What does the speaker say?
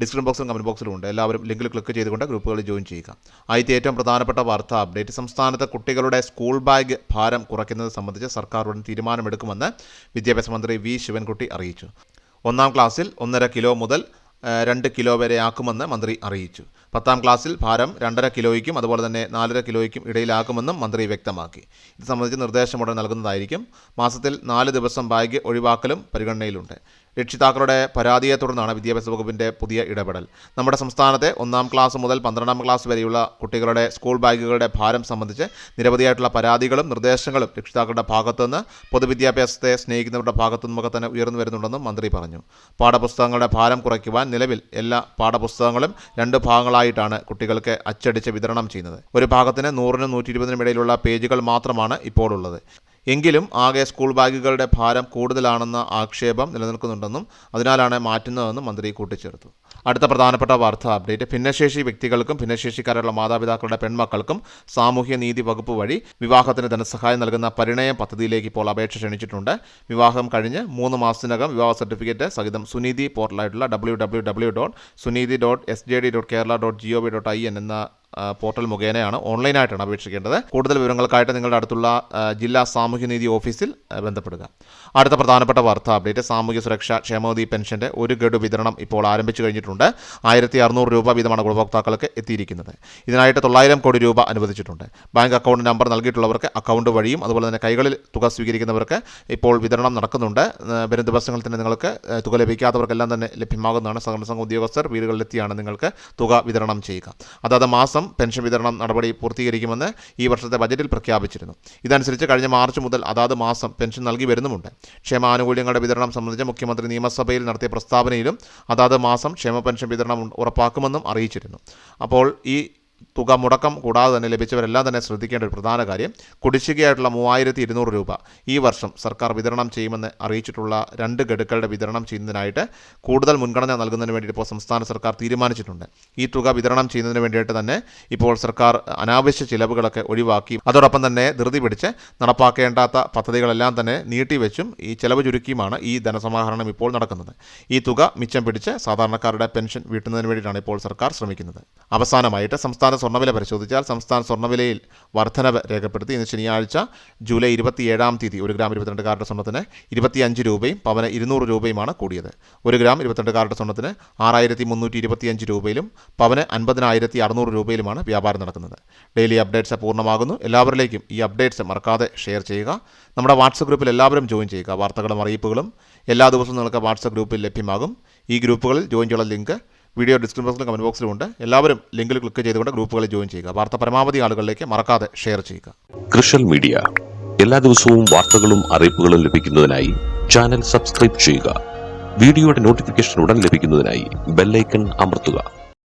Description ബോക്സിലും comment ബോക്സിലും ഉണ്ട്. എല്ലാവരും ലിങ്കിൽ ക്ലിക്ക് ചെയ്തുകൊണ്ട് ഗ്രൂപ്പുകളിൽ ജോയിൻ ചെയ്യുക. ആദ്യത്തെ ഏറ്റവും പ്രധാനപ്പെട്ട വാർത്ത അപ്ഡേറ്റ്. സംസ്ഥാനത്ത് കുട്ടികളുടെ സ്കൂൾ ബാഗ് ഭാരം കുറയ്ക്കുന്നത് സംബന്ധിച്ച് സർക്കാർ ഉടൻ തീരുമാനമെടുക്കുമെന്ന് വിദ്യാഭ്യാസ മന്ത്രി വി. ശിവൻകുട്ടി അറിയിച്ചു. ഒന്നാം ക്ലാസ്സിൽ ഒന്നര കിലോ മുതൽ രണ്ട് കിലോ വരെ ആക്കുമെന്ന് മന്ത്രി അറിയിച്ചു. പത്താം ക്ലാസ്സിൽ ഭാരം രണ്ടര കിലോയ്ക്കും അതുപോലെ തന്നെ നാലര കിലോയ്ക്കും ഇടയിലാക്കുമെന്നും മന്ത്രി വ്യക്തമാക്കി. ഇത് സംബന്ധിച്ച് നിർദ്ദേശം ഉടൻ നൽകുന്നതായിരിക്കും. മാസത്തിൽ നാല് ദിവസം ബാഗ് ഒഴിവാക്കലും പരിഗണനയിലുണ്ട്. രക്ഷിതാക്കളുടെ പരാതിയെ തുടർന്നാണ് വിദ്യാഭ്യാസ വകുപ്പിന്റെ പുതിയ ഇടപെടൽ. നമ്മുടെ സംസ്ഥാനത്തെ ഒന്നാം ക്ലാസ് മുതൽ പന്ത്രണ്ടാം ക്ലാസ് വരെയുള്ള കുട്ടികളുടെ സ്കൂൾ ബാഗുകളുടെ ഭാരം സംബന്ധിച്ച് നിരവധിയായിട്ടുള്ള പരാതികളും നിർദ്ദേശങ്ങളും രക്ഷിതാക്കളുടെ ഭാഗത്തുനിന്ന് പൊതുവിദ്യാഭ്യാസത്തെ സ്നേഹിക്കുന്നവരുടെ ഭാഗത്തു നിന്നൊക്കെ തന്നെ ഉയർന്നു വരുന്നുണ്ടെന്നും മന്ത്രി പറഞ്ഞു. പാഠപുസ്തകങ്ങളുടെ ഭാരം കുറയ്ക്കുവാൻ നിലവിൽ എല്ലാ പാഠപുസ്തകങ്ങളും രണ്ട് ഭാഗങ്ങളായിട്ടാണ് കുട്ടികൾക്ക് അച്ചടിച്ച് വിതരണം ചെയ്യുന്നത്. ഒരു ഭാഗത്തിന് നൂറിനും നൂറ്റി ഇരുപതിനും ഇടയിലുള്ള പേജുകൾ മാത്രമാണ് ഇപ്പോൾ ഉള്ളത് എങ്കിലും ആകെ സ്കൂൾ ബാഗുകളുടെ ഭാരം കൂടുതലാണെന്ന ആക്ഷേപം നിലനിൽക്കുന്നുണ്ടെന്നും അതിനാലാണ് മാറ്റുന്നതെന്നും മന്ത്രി കൂട്ടിച്ചേർത്തു. അടുത്ത പ്രധാനപ്പെട്ട വാർത്താ അപ്ഡേറ്റ്. ഭിന്നശേഷി വ്യക്തികൾക്കും ഭിന്നശേഷിക്കാരുള്ള മാതാപിതാക്കളുടെ പെൺമക്കൾക്കും സാമൂഹ്യ നീതി വകുപ്പ് വഴി വിവാഹത്തിന് ധനസഹായം നൽകുന്ന പരിണയം പദ്ധതിയിലേക്ക് ഇപ്പോൾ അപേക്ഷ ക്ഷണിച്ചിട്ടുണ്ട്. വിവാഹം കഴിഞ്ഞ് മൂന്ന് മാസത്തിനകം വിവാഹ സർട്ടിഫിക്കറ്റ് സഹിതം Suneethi പോർട്ടലായിട്ടുള്ള W W W dot Suneethi dot S J D dot Kerala dot G O V dot I N എന്ന പോർട്ടൽ മുഖേനയാണ് ഓൺലൈനായിട്ടാണ് അപേക്ഷിക്കേണ്ടത്. കൂടുതൽ വിവരങ്ങൾക്കായിട്ട് നിങ്ങളുടെ അടുത്തുള്ള ജില്ലാ സാമൂഹ്യനീതി ഓഫീസിൽ ബന്ധപ്പെടുക. അടുത്ത പ്രധാനപ്പെട്ട വാർത്താ അപ്ഡേറ്റ് സാമൂഹ്യ സുരക്ഷ ക്ഷേമനിധി പെൻഷന്റെ ഒരു ഗഡു വിതരണം ഇപ്പോൾ ആരംഭിച്ചു കഴിഞ്ഞിട്ടുണ്ട്. ആയിരത്തി അറുന്നൂറ് രൂപ വീതമാണ് ഗുണഭോക്താക്കൾക്ക് എത്തിയിരിക്കുന്നത്. ഇതിനായിട്ട് തൊള്ളായിരം കോടി രൂപ അനുവദിച്ചിട്ടുണ്ട്. ബാങ്ക് അക്കൗണ്ട് നമ്പർ നൽകിയിട്ടുള്ളവർക്ക് അക്കൗണ്ട് വഴിയും അതുപോലെ തന്നെ കൈകളിൽ തുക സ്വീകരിക്കുന്നവർക്ക് ഇപ്പോൾ വിതരണം നടക്കുന്നുണ്ട്. വരും ദിവസങ്ങളിൽ തന്നെ നിങ്ങൾക്ക് തുക ലഭിക്കാത്തവർക്കെല്ലാം തന്നെ ലഭ്യമാകുന്നതാണ്. സഹകരണ സംഘ ഉദ്യോഗസ്ഥർ വീടുകളിലെത്തിയാണ് നിങ്ങൾക്ക് തുക വിതരണം ചെയ്യുക. അതാത് മാസം പെൻഷൻ വിതരണം നടപടി പൂർത്തീകരിക്കുമെന്ന് ഈ വർഷത്തെ ബജറ്റിൽ പ്രഖ്യാപിച്ചിരുന്നു. ഇതനുസരിച്ച് കഴിഞ്ഞ മാർച്ച് മുതൽ അതാത് മാസം പെൻഷൻ നൽകി വരുന്നുമുണ്ട്. ക്ഷേമാനുകൂല്യങ്ങളുടെ വിതരണം സംബന്ധിച്ച് മുഖ്യമന്ത്രി നിയമസഭയിൽ നടത്തിയ പ്രസ്താവനയിലും അതാത് മാസം ക്ഷേമ പെൻഷൻ വിതരണം ഉറപ്പാക്കുമെന്നും അറിയിച്ചിരുന്നു. അപ്പോൾ ഈ തുക മുടക്കം കൂടാതെ തന്നെ ലഭിച്ചവരെല്ലാം തന്നെ ശ്രദ്ധിക്കേണ്ട ഒരു പ്രധാന കാര്യം കുടിശ്ശികയായിട്ടുള്ള മൂവായിരത്തി ഇരുന്നൂറ് രൂപ ഈ വർഷം സർക്കാർ വിതരണം ചെയ്യുമെന്ന് അറിയിച്ചിട്ടുള്ള രണ്ട് ഗഡുക്കളുടെ വിതരണം ചെയ്യുന്നതിനായിട്ട് കൂടുതൽ മുൻഗണന നൽകുന്നതിന് വേണ്ടിയിട്ട് ഇപ്പോൾ സംസ്ഥാന സർക്കാർ തീരുമാനിച്ചിട്ടുണ്ട്. ഈ തുക വിതരണം ചെയ്യുന്നതിന് വേണ്ടിയിട്ട് തന്നെ ഇപ്പോൾ സർക്കാർ അനാവശ്യ ചിലവുകളൊക്കെ ഒഴിവാക്കി അതോടൊപ്പം തന്നെ ധൃതി പിടിച്ച് നടപ്പാക്കേണ്ടാത്ത പദ്ധതികളെല്ലാം തന്നെ നീട്ടിവെച്ചും ഈ ചെലവ് ചുരുക്കിയുമാണ് ഈ ധനസമാഹരണം ഇപ്പോൾ നടക്കുന്നത്. ഈ തുക മിച്ചം പിടിച്ച് സാധാരണക്കാരുടെ പെൻഷൻ വീട്ടുന്നതിന് വേണ്ടിയിട്ടാണ് ഇപ്പോൾ സർക്കാർ ശ്രമിക്കുന്നത്. അവസാനമായിട്ട് സംസ്ഥാന സ്വർണവില പരിശോധിച്ചാൽ സംസ്ഥാന സ്വർണവിലയിൽ വർധനവ് രേഖപ്പെടുത്തി ഇന്ന് ശനിയാഴ്ച ജൂലൈ ഇരുപത്തിയേഴാം തീയതി ഒരു ഗ്രാം ഇരുപത്തിരണ്ട് കാരുടെ സ്വർണത്തിന് ഇരുപത്തിയഞ്ച് രൂപയും പവന് ഇരുന്നൂറ് രൂപയുമാണ് കൂടിയത്. ഒരു ഗ്രാം ഇരുപത്തിരണ്ട് കാരുടെ സ്വർണത്തിന് ആറായിരത്തി മുന്നൂറ്റി ഇരുപത്തിയഞ്ച് രൂപയിലും പവന് അൻപതിനായിരത്തി അറുന്നൂറ് രൂപയിലുമാണ് വ്യാപാരം നടക്കുന്നത്. ഡെയിലി അപ്ഡേറ്റ്സ് പൂർണമാകുന്നു. എല്ലാവരിലേക്കും ഈ അപ്ഡേറ്റ്സ് മറക്കാതെ ഷെയർ ചെയ്യുക. നമ്മുടെ വാട്സപ്പ് ഗ്രൂപ്പിൽ എല്ലാവരും ജോയിൻ ചെയ്യുക. വാർത്തകളും അറിയിപ്പുകളും എല്ലാ ദിവസവും നിങ്ങൾക്ക് വാട്സപ്പ് ഗ്രൂപ്പിൽ ലഭ്യമാകും. ഈ ഗ്രൂപ്പുകളിൽ ജോയിൻ ചെയ്യാനുള്ള ലിങ്ക് വീഡിയോ ഡിസ്ക്രിപ്ഷൻ ബോക്സിലും കമന്റ് ബോക്സിലും ഉണ്ട്. എല്ലാവരും ലിങ്കിൽ ക്ലിക്ക് ചെയ്തുകൊണ്ട് ഗ്രൂപ്പുകളിൽ ജോയിൻ ചെയ്യുക. വാർത്ത പരമാവധി ആളുകളിലേക്ക് മറക്കാതെ ഷെയർ ചെയ്യുക. കൃഷൽ മീഡിയ. എല്ലാ ദിവസവും വാർത്തകളും അറിയിപ്പുകളും ലഭിക്കുന്നതിനായി ചാനൽ സബ്സ്ക്രൈബ് ചെയ്യുക. വീഡിയോയുടെ നോട്ടിഫിക്കേഷൻ ഉടൻ ലഭിക്കുന്നതിനായി ബെല്ലൈക്കൺ അമർത്തുക.